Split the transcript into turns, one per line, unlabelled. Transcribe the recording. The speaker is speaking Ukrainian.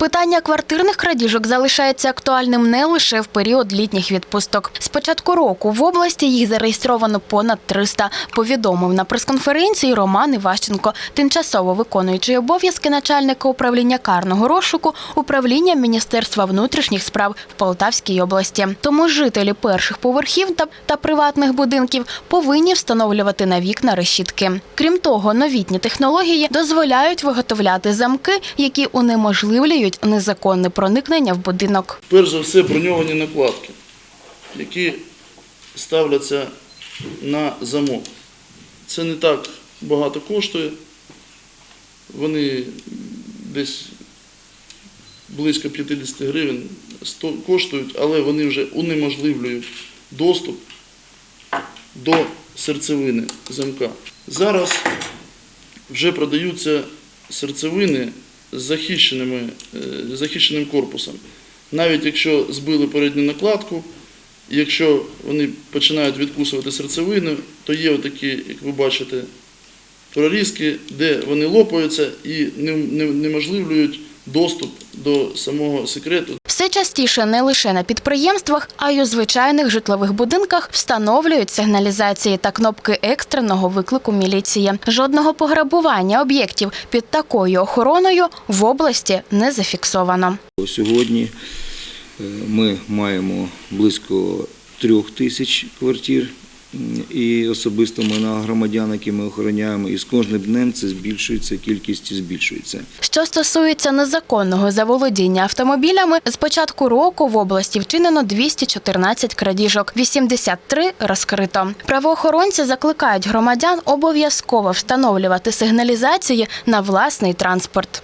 Питання квартирних крадіжок залишається актуальним не лише в період літніх відпусток. З початку року в області їх зареєстровано понад 300, повідомив на прес-конференції Роман Іващенко, тимчасово виконуючий обов'язки начальника управління карного розшуку управління Міністерства внутрішніх справ в Полтавській області. Тому жителі перших поверхів та, та приватних будинків повинні встановлювати на вікна решітки. Крім того, новітні технології дозволяють виготовляти замки, які унеможливлюють незаконне проникнення в будинок.
Перш за все броньовані накладки, які ставляться на замок. Це не так багато коштує. Вони десь близько 50 гривень коштують, але вони вже унеможливлюють доступ до серцевини замка. Зараз вже продаються серцевини захищеними, е, захищеним корпусом. Навіть якщо збили передню накладку, якщо вони починають відкусувати серцевину, то є отакі, як ви бачите, прорізки, де вони лопаються і не- не- неможливлюють доступ до самого секрету.
Все частіше не лише на підприємствах, а й у звичайних житлових будинках встановлюють сигналізації та кнопки екстреного виклику міліції. Жодного пограбування об'єктів під такою охороною в області не зафіксовано.
Сьогодні е, ми маємо близько трьох тисяч квартир і особисто ми на громадян, які ми охороняємо, і з кожним днем це збільшується, кількість збільшується.
Що стосується незаконного заволодіння автомобілями, з початку року в області вчинено 214 крадіжок, 83 розкрито. Правоохоронці закликають громадян обов'язково встановлювати сигналізації на власний транспорт.